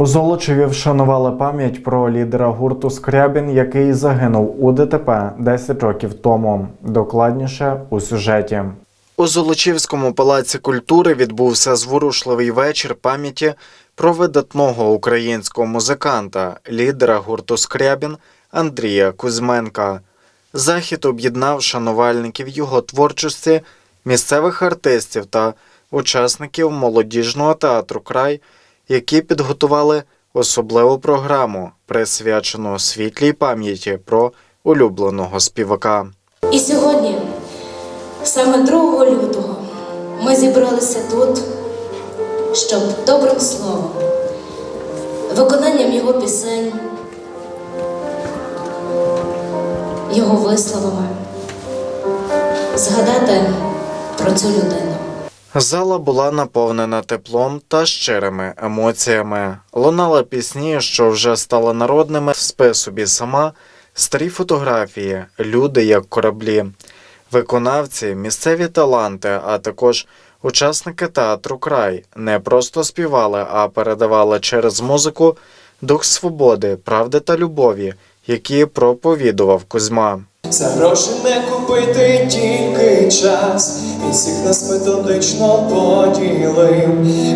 У Золочеві вшанували пам'ять про лідера гурту Скрябін, який загинув у ДТП 10 років тому. Докладніше у сюжеті. У Золочівському палаці культури відбувся зворушливий вечір пам'яті про видатного українського музиканта, лідера гурту Скрябін Андрія Кузьменка. Захід об'єднав шанувальників його творчості, місцевих артистів та учасників молодіжного театру Край, які підготували особливу програму, присвячену світлій пам'яті про улюбленого співака. І сьогодні, саме 2 лютого, ми зібралися тут, щоб добрим словом, виконанням його пісень, його висловами згадати про цю людину. Зала була наповнена теплом та щирими емоціями. Лунали пісні, що вже стали народними, спи собі сама, старі фотографії, люди як кораблі, виконавці, місцеві таланти, а також учасники театру край не просто співали, а передавали через музику дух свободи, правди та любові, які проповідував Кузьма. За не купити тільки час, всіх нас методично поділив.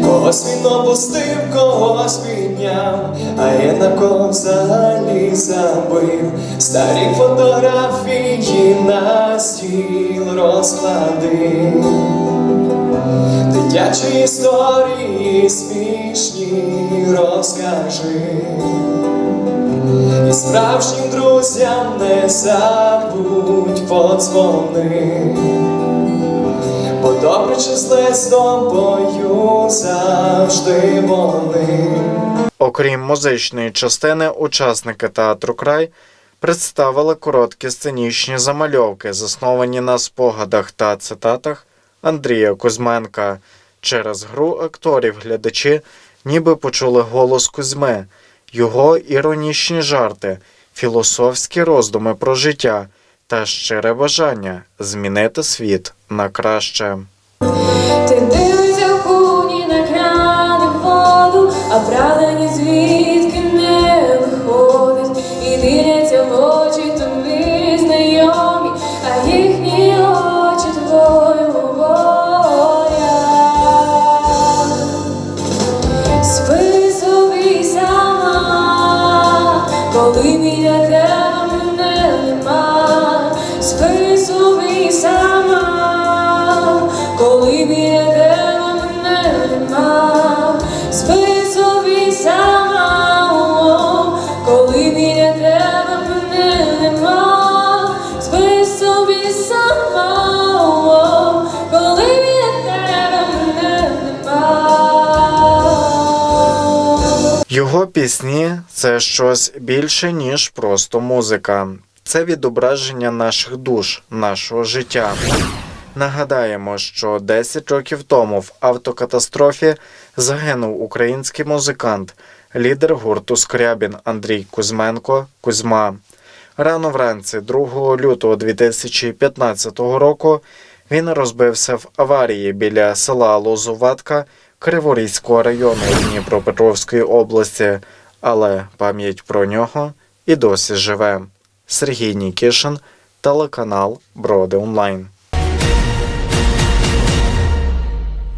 Когось він опустив, когось підняв, а я на кого взагалі забив. Старі фотографії на стіл розкладив. Дитячі історії смішні розкажи. І справжнім друзям не забудь подзвони, бо добре чи зле з тобою завжди вони. Окрім музичної частини, учасники театру край представили короткі сценічні замальовки, засновані на спогадах та цитатах Андрія Кузьменка. Через гру акторів глядачі ніби почули голос Кузьми, його іронічні жарти, філософські роздуми про життя та щире бажання змінити світ на краще. Ти дивишся в кухні на крани воду, а правда ні звідки не виходить. І дивляться в очі тобі знайомі, а їхні очі твої говорять. Спи собі сама, коли біля Його пісні це щось більше, ніж просто музика. Це відображення наших душ, нашого життя. Нагадаємо, що 10 років тому в автокатастрофі загинув український музикант, лідер гурту Скрябін Андрій Кузьменко Кузьма. Рано вранці, 2 лютого 2015 року, він розбився в аварії біля села Лозуватка Криворізького району Дніпропетровської області, але пам'ять про нього і досі живе. Сергій Нікішин, телеканал Броди Онлайн.